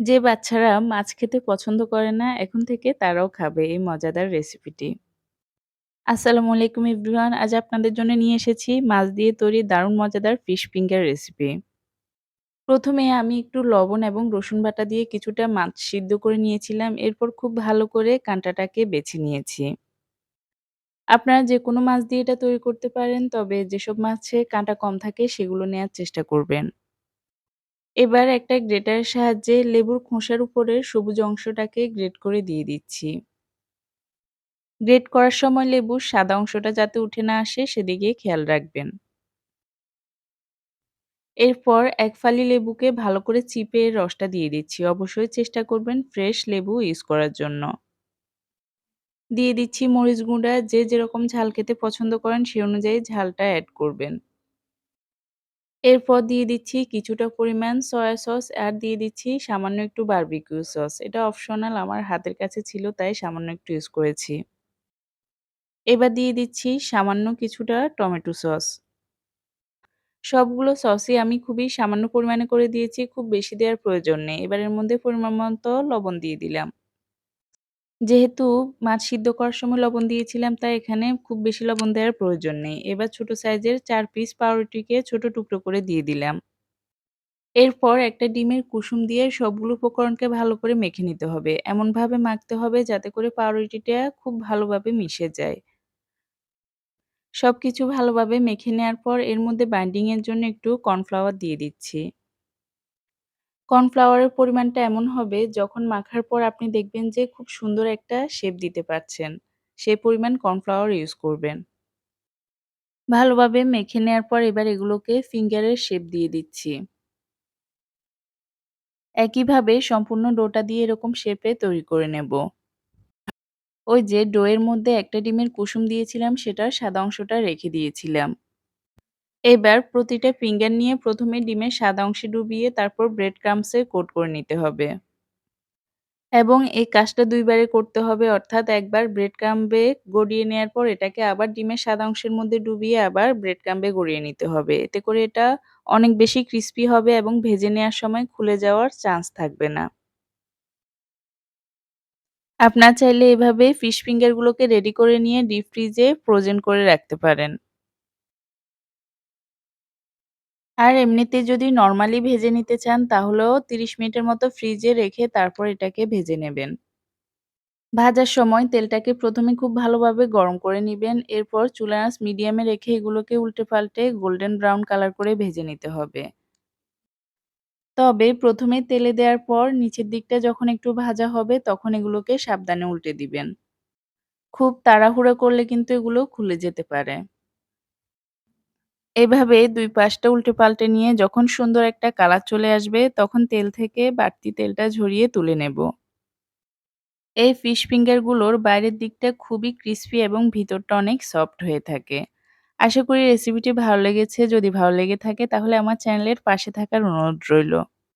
যে বাচ্চারা মাছ খেতে পছন্দ করে না, এখন থেকে তারাও খাবে এই মজাদার রেসিপিটি। আসসালামু আলাইকুম এভরিওয়ান। আজ আপনাদের জন্য নিয়ে এসেছি মাছ দিয়ে তৈরি দারুণ মজাদার ফিশ ফিঙ্গার রেসিপি। প্রথমে আমি একটু লবণ এবং রসুন বাটা দিয়ে কিছুটা মাছ সিদ্ধ করে নিয়েছিলাম। এরপর খুব ভালো করে কাঁটাটাকে বেছে নিয়েছি। আপনারা যেকোনো মাছ দিয়ে এটা তৈরি করতে পারেন, তবে যেসব মাছে কাঁটা কম থাকে সেগুলো নেয়ার চেষ্টা করবেন। এবার একটা গ্রেটারের সাহায্যে লেবুর খোসার উপরের সবুজ অংশটাকে গ্রেট করে দিয়ে দিচ্ছি। গ্রেট করার সময় লেবুর সাদা অংশটা যাতে উঠে না আসে সেদিকে খেয়াল রাখবেন। এরপর এক ফালি লেবুকে ভালো করে চিপে রসটা দিয়ে দিচ্ছি। অবশ্যই চেষ্টা করবেন ফ্রেশ লেবু ইউজ করার জন্য। দিয়ে দিচ্ছি মরিচ গুঁড়া, যে যেরকম ঝাল খেতে পছন্দ করেন সে অনুযায়ী ঝালটা অ্যাড করবেন। এরপর দিয়ে দিচ্ছি কিছুটা পরিমাণ সয়া সস আর দিয়ে দিচ্ছি সামান্য একটু বারবিকিউ সস। এটা অপশনাল আমার হাতের কাছে ছিল তাই সামান্য একটু ইউজ করেছি। এবার দিয়ে দিচ্ছি সামান্য কিছুটা টমেটো সস। সবগুলো সসই আমি খুবই সামান্য পরিমাণে করে দিয়েছি, খুব বেশি দেওয়ার প্রয়োজন নেই। এবার এর মধ্যে পরিমাণ মতো লবণ দিয়ে দিলাম। যেহেতু মাছ সিদ্ধ করার সময় লবণ দিয়েছিলাম, তাই এখানে খুব বেশি লবণ দেওয়ার প্রয়োজন নেই। এবার ছোট সাইজের চার পিস পাউরুটিকে ছোট টুকরো করে দিয়ে দিলাম। এরপর একটা ডিমের কুসুম দিয়ে সবগুলো উপকরণকে ভালো করে মেখে নিতে হবে। এমনভাবে মাখতে হবে যাতে করে পাউরুটিটা খুব ভালোভাবে মিশে যায়। সব কিছু ভালোভাবে মেখে নেওয়ার পর এর মধ্যে বাইন্ডিংয়ের জন্য একটু কর্নফ্লাওয়ার দিয়ে দিচ্ছি। কর্নফ্লাওয়ারের পরিমাণটা এমন হবে, যখন মাখার পর আপনি দেখবেন যে খুব সুন্দর একটা শেপ দিতে পারছেন। সেই পরিমাণ কর্নফ্লাওয়ার ইউজ করবেন। ভালোভাবে মেখে নেওয়ার পর এবার এগুলোকে ফিঙ্গারের শেপ দিয়ে দিচ্ছি। একইভাবে সম্পূর্ণ ডোটা দিয়ে এরকম শেপে তৈরি করে নেব। ওই যে ডো-এর মধ্যে একটা ডিমের কুসুম দিয়েছিলাম, সেটার সাদা অংশটা রেখে দিয়েছিলাম। এবার প্রতিটা ফিঙ্গার নিয়ে প্রথমে ডিমের সাদা অংশে ডুবিয়ে তারপর ব্রেড ক্রাম্বসে কোট করে নিতে হবে। এবং এই কাজটা দুইবারে করতে হবে, অর্থাৎ একবার ব্রেড ক্রাম্বে গড়িয়ে নেওয়ার পর এটাকে আবার ডিমের সাদা অংশের মধ্যে ডুবিয়ে আবার ব্রেড ক্রাম্বে গড়িয়ে নিতে হবে। এতে করে এটা অনেক বেশি ক্রিস্পি হবে এবং ভেজে নেওয়ার সময় খুলে যাওয়ার চান্স থাকবে না। আপনার চাইলে এভাবে ফিশ ফিঙ্গারগুলোকে রেডি করে নিয়ে ডিপ ফ্রিজে ফ্রোজেন করে রাখতে পারেন। আর এমনিতে যদি নরমালি ভেজে নিতে চান, তাহলেও ৩০ মিনিটের মতো ফ্রিজে রেখে তারপর এটাকে ভেজে নেবেন। ভাজার সময় তেলটাকে প্রথমে খুব ভালোভাবে গরম করে নিবেন। এরপর আঁচ মিডিয়ামে রেখে এগুলোকে উল্টে-পাল্টে গোল্ডেন ব্রাউন কালার করে ভেজে নিতে হবে। তবে প্রথমে তেলে দেওয়ার পর নিচের দিকটা যখন একটু ভাজা হবে, তখন এগুলোকে সাবধানে উল্টে দিবেন। খুব তাড়াহুড়ো করলে কিন্তু এগুলো খুলে যেতে পারে। এভাবে দুই পাশটা উল্টে-পাল্টে নিয়ে যখন সুন্দর একটা কালার চলে আসবে, তখন তেল থেকে বাড়তি তেলটা ঝরিয়ে তুলে নেব। এই ফিশ ফিঙ্গারগুলোর বাইরের দিকটা খুবই ক্রিসপি এবং ভিতরটা অনেক সফট হয়ে থাকে। আশা করি রেসিপিটি ভালো লেগেছে। যদি ভালো লেগে থাকে, তাহলে আমার চ্যানেলের পাশে থাকার অনুরোধ রইল।